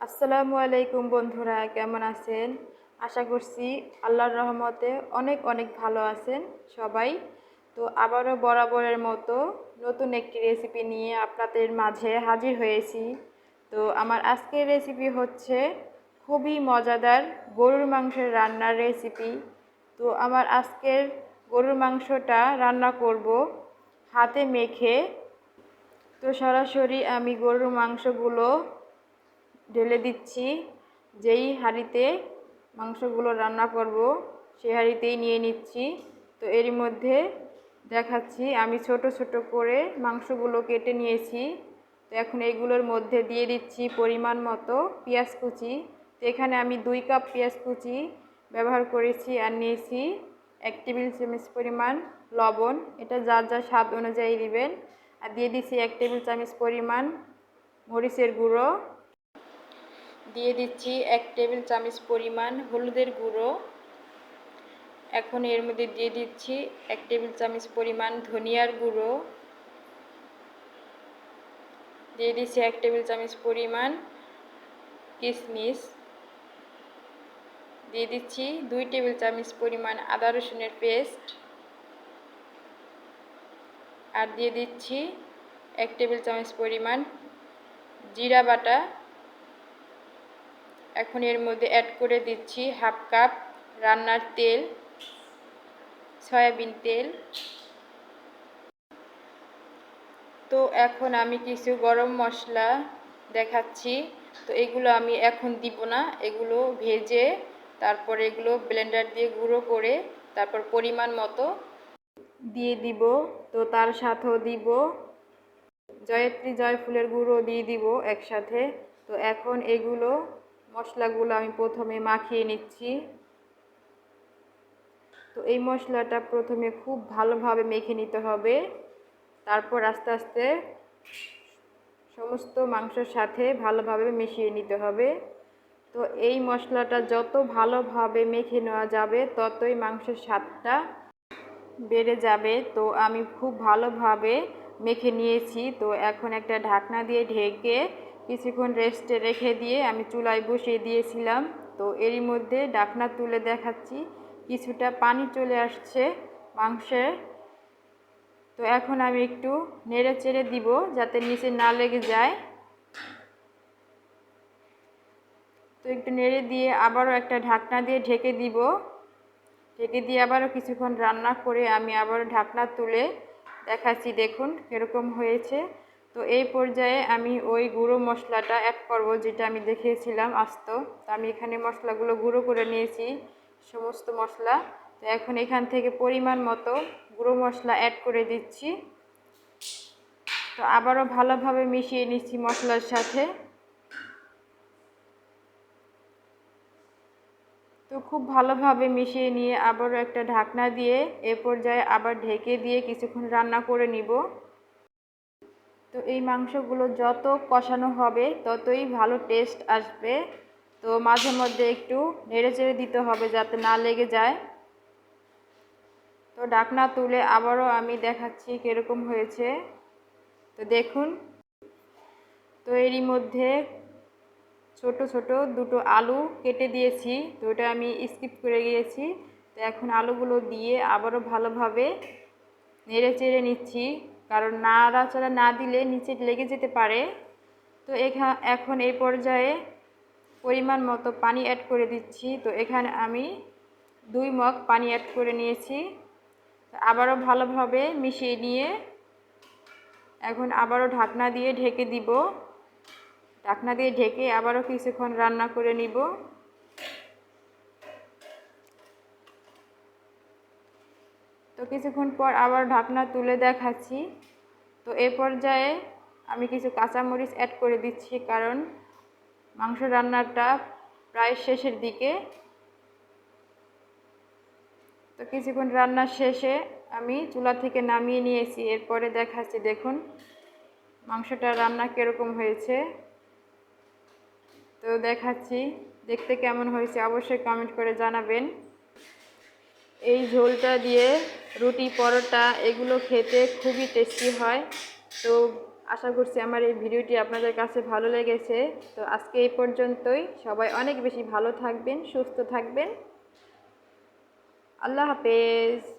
আসসালামু আলাইকুম বন্ধুরা, কেমন আছেন? আশা করছি আল্লাহর রহমতে অনেক অনেক ভালো আছেন সবাই। তো আবারও বরাবরের মতো নতুন একটি রেসিপি নিয়ে আপনাদের মাঝে হাজির হয়েছি। তো আমার আজকের রেসিপি হচ্ছে খুবই মজাদার গরুর মাংসের রান্নার রেসিপি তো আমার আজকের গরুর মাংসটা রান্না করব হাতে মেখে। তো সরাসরি আমি গরুর মাংসগুলো ঢেলে দিচ্ছি। যেই হাঁড়িতে মাংসগুলো রান্না করব সেই হাঁড়িতেই নিয়ে নিচ্ছি। তো এরই মধ্যে দেখাচ্ছি, আমি ছোট ছোট করে মাংসগুলো কেটে নিয়েছি। তো এখন এইগুলোর মধ্যে দিয়ে দিচ্ছি পরিমাণ মতো পেঁয়াজ কুচি। তো এখানে আমি দুই কাপ পেঁয়াজ কুচি ব্যবহার করেছি আর নিয়েছি এক টেবিল চামচ পরিমাণ লবণ। এটা যার যার স্বাদ অনুযায়ী দিবেন। আর দিয়ে দিচ্ছি এক টেবিল চামচ পরিমাণ মরিচের গুঁড়ো। দিয়ে দিচ্ছি এক টেবিল চামচ পরিমাণ হলুদের গুঁড়ো। এখন এর মধ্যে দিয়ে দিচ্ছি এক টেবিল চামচ পরিমাণ ধনিয়ার গুঁড়ো। দিয়ে দিচ্ছি এক টেবিল চামচ পরিমাণ কিশমিশ দিয়ে দিচ্ছি দুই টেবিল চামচ পরিমাণ আদা রসুনের পেস্ট। আর দিয়ে দিচ্ছি এক টেবিল চামচ পরিমাণ জিরা বাটা। এখন এর মধ্যে অ্যাড করে দিচ্ছি হাফ কাপ রান্নার তেল, সয়াবিন তেল। তো এখন আমি কিছু গরম মশলা দেখাচ্ছি। তো এগুলো আমি এখন দিব না, এগুলো ভেজে তারপর এগুলো ব্লেন্ডার দিয়ে গুঁড়ো করে তারপর পরিমাণ মতো দিয়ে দিব। তো তার সাথেও দিব, জয়ত্রী জয়ফুলের গুঁড়ো দিয়ে দিব একসাথে। তো এখন এগুলো মশলাগুলো আমি প্রথমে মাখিয়ে নিচ্ছি। তো এই মশলাটা প্রথমে খুব ভালোভাবে মেখে নিতে হবে। তারপর আস্তে আস্তে সমস্ত মাংসের সাথে ভালোভাবে মিশিয়ে নিতে হবে। তো এই মশলাটা যত ভালোভাবে মেখে নেওয়া যাবে, ততই মাংসের স্বাদটা বেড়ে যাবে। তো আমি খুব ভালোভাবে মেখে নিয়েছি। তো এখন একটা ঢাকনা দিয়ে ঢেকে কিছুক্ষণ রেস্টে রেখে দিয়ে আমি চুলায় বসিয়ে দিয়েছিলাম। তো এরই মধ্যে ঢাকনা তুলে দেখাচ্ছি। কিছুটা পানি চলে আসছে মাংসের। তো এখন আমি একটু নেড়ে চেড়ে দিব যাতে নিচে না লেগে যায়। তো একটু নেড়ে দিয়ে আবারও একটা ঢাকনা দিয়ে ঢেকে দিব। ঢেকে দিয়ে আবারও কিছুক্ষণ রান্না করে আমি আবারও ঢাকনা তুলে দেখাচ্ছি। দেখুন কীরকম হয়েছে। তো এই পর্যায়ে আমি ওই গুঁড়ো মশলাটা অ্যাড করব, যেটা আমি দেখিয়েছিলাম আস্ত। তো আমি এখানে মশলাগুলো গুঁড়ো করে নিয়েছি, সমস্ত মশলা। তো এখন এখান থেকে পরিমাণ মতো গুঁড়ো মশলা অ্যাড করে দিচ্ছি। তো আবারও ভালোভাবে মিশিয়ে নিচ্ছি মশলার সাথে। তো খুব ভালোভাবে মিশিয়ে নিয়ে আবারও একটা ঢাকনা দিয়ে এ পর্যায়ে আবার ঢেকে দিয়ে কিছুক্ষণ রান্না করে নিব। তো এই মাংসগুলো যত কষানো হবে, ততই ভালো টেস্ট আসবে। তো মাঝে মধ্যে একটু নেড়ে চেড়ে দিতে হবে যাতে না লেগে যায়। তো ডাকনা তুলে আবারও আমি দেখাচ্ছি কীরকম হয়েছে। তো দেখুন। তো এরই মধ্যে ছোট ছোট দুটো আলু কেটে দিয়েছি। তো ওটা আমি স্কিপ করে গিয়েছি। তো এখন আলুগুলো দিয়ে আবারও ভালোভাবে নেড়ে চেড়ে নিচ্ছি, কারণ নাড়াচাড়া না দিলে নিচে লেগে যেতে পারে। তো এখা, এখন এই পর্যায়ে পরিমাণ মতো পানি অ্যাড করে দিচ্ছি। তো এখানে আমি দুই মগ পানি অ্যাড করে নিয়েছি। আবারও ভালোভাবে মিশিয়ে নিয়ে এখন আবারও ঢাকনা দিয়ে ঢেকে দিব। ঢাকনা দিয়ে ঢেকে আবারও কিছুক্ষণ রান্না করে নিব। তো কিছুক্ষণ পর আবার ঢাকনা তুলে দেখাচ্ছি। তো এ পর্যায়ে আমি কিছু কাঁচামরিচ অ্যাড করে দিচ্ছি কারণ মাংস রান্নাটা প্রায় শেষের দিকে। তো কিছুক্ষণ রান্না শেষে আমি চুলা থেকে নামিয়ে নিয়েছি। এরপরে দেখাচ্ছি, দেখুন মাংসটা রান্না কীরকম হয়েছে। তো দেখাচ্ছি, দেখতে কেমন হয়েছে অবশ্যই কমেন্ট করে জানাবেন। এই ঝোলটা দিয়ে রুটি, পরোটা এগুলো খেতে খুবই টেস্টি হয়। তো আশা করছি আমার এই ভিডিওটি আপনাদের কাছে ভালো লেগেছে। তো আজকে এই পর্যন্তই। সবাই অনেক বেশি ভালো থাকবেন, সুস্থ থাকবেন। আল্লাহ হাফেজ।